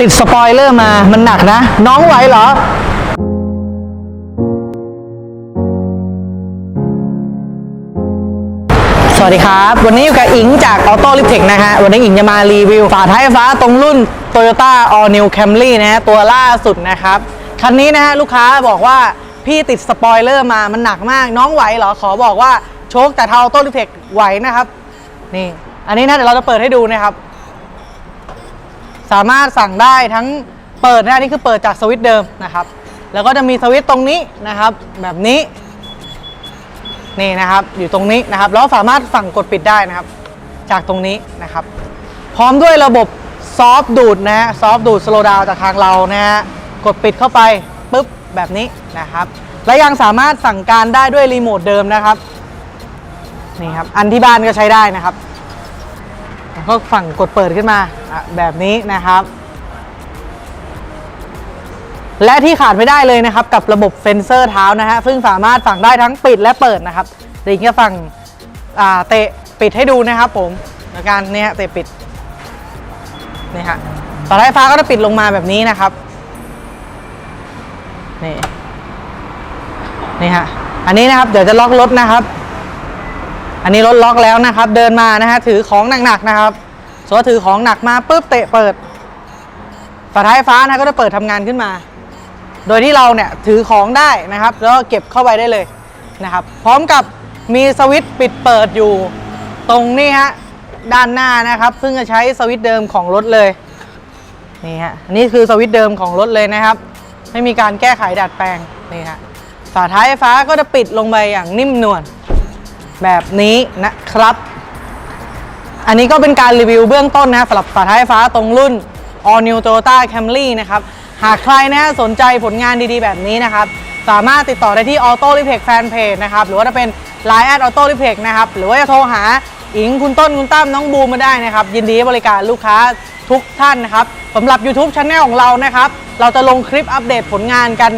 ติดสปอยเลอร์มา มันหนักนะ น้องไหวเหรอสวัสดีครับ วันนี้อยู่กับอิงจาก Auto l i p t e c h นะฮะ วันนี้อิงจะมารีวิวฝาท้ายฟ้าตรงรุ่น Toyota All New Camry นะฮะ ตัวล่าสุดนะครับ คันนี้นะฮะ ลูกค้าบอกว่าพี่ติดสปอยเลอร์มามันหนักมาก น้องไหวเหรอ ขอบอกว่าโชคแต่เท่า Auto l i p t e c h ไหวนะครับ นี่ อันนี้นะเดี๋ยวเราจะเปิดให้ดูนะครับ สามารถสั่งได้ทั้งเปิดนะนี่คือเปิดจากสวิตช์เดิมนะครับ แล้วก็จะมีสวิตช์ตรงนี้นะครับ แบบนี้นี่นะครับ อยู่ตรงนี้นะครับ แล้วสามารถสั่งกดปิดได้นะครับ จากตรงนี้นะครับ พร้อมด้วยระบบซอฟดูดนะฮะซอฟดูดสโลดาวจากทางเรานะฮะกดปิดเข้าไปปุ๊บแบบนี้นะครับ และยังสามารถสั่งการได้ด้วยรีโมทเดิมนะครับนี่ครับอันที่บ้านก็ใช้ได้นะครับ ก็ฝั่งกดเปิดขึ้นมาแบบนี้นะครับ และที่ขาดไม่ได้เลยนะครับ กับระบบเซ็นเซอร์เท้านะฮะซึ่งสามารถสั่งได้ทั้งปิดและเปิดนะครับเดี๋ยวอิงจะสั่งเตะปิดให้ดูนะครับ ผมในการเนี่ยเตะปิดนี่ฮะฝาท้ายฟ้าก็จะปิดลงมาแบบนี้นะครับนี่นี่ฮะอันนี้นะครับเดี๋ยวจะล็อกรถนะครับ อันนี้รถล็อกแล้วนะครับ เดินมานะฮะถือของหนักๆนะครับสมมติว่าถือของหนักมาปุ๊บเตะเปิดฝาท้ายฟ้านะก็จะเปิดทำงานขึ้นมา โดยที่เราเนี่ยถือของได้นะครับ แล้วก็เก็บเข้าไปได้เลยนะครับ พร้อมกับมีสวิตช์ปิดเปิดอยู่ตรงนี้ฮะด้านหน้านะครับ ซึ่งจะใช้สวิตช์เดิมของรถเลยนี่ฮะอันนี้คือสวิตช์เดิมของรถเลยนะครับ ไม่มีการแก้ไขดัดแปลงนี่ฮะฝาท้ายฟ้าก็จะปิดลงไปอย่างนิ่มนวล แบบนี้นะครับ อันนี้ก็เป็นการรีวิวเบื้องต้นนะสำหรับฝาท้ายฟ้าตรงรุ่น All New Toyota Camry นะครับ หากใครนะสนใจผลงานดีๆ แบบนี้นะครับ สามารถติดต่อได้ที่ Auto r e p e c Fanpage นะครับ หรือว่าจะเป็น Line at Auto r e p e c นะครับ หรือว่าจะโทรหาอิงคุณต้นคุณตั้มน้องบูมมาได้นะครับ ยินดีบริการลูกค้าทุกท่านนะครับสำหรับ YouTube Channel ของเรานะครับ เราจะลงคลิปอัปเดตผลงานกัน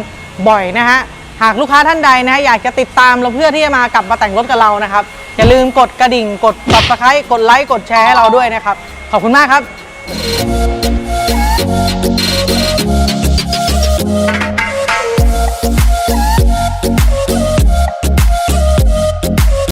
บ่อยนะฮะ หากลูกค้าท่านใดนะฮะอยากจะติดตามเราเพื่อที่จะมากลับมาแต่งรถกับเรานะครับ อย่าลืมกดกระดิ่ง กด subscribe กดไลค์กดแชร์ให้เราด้วยนะครับ ขอบคุณมากครับ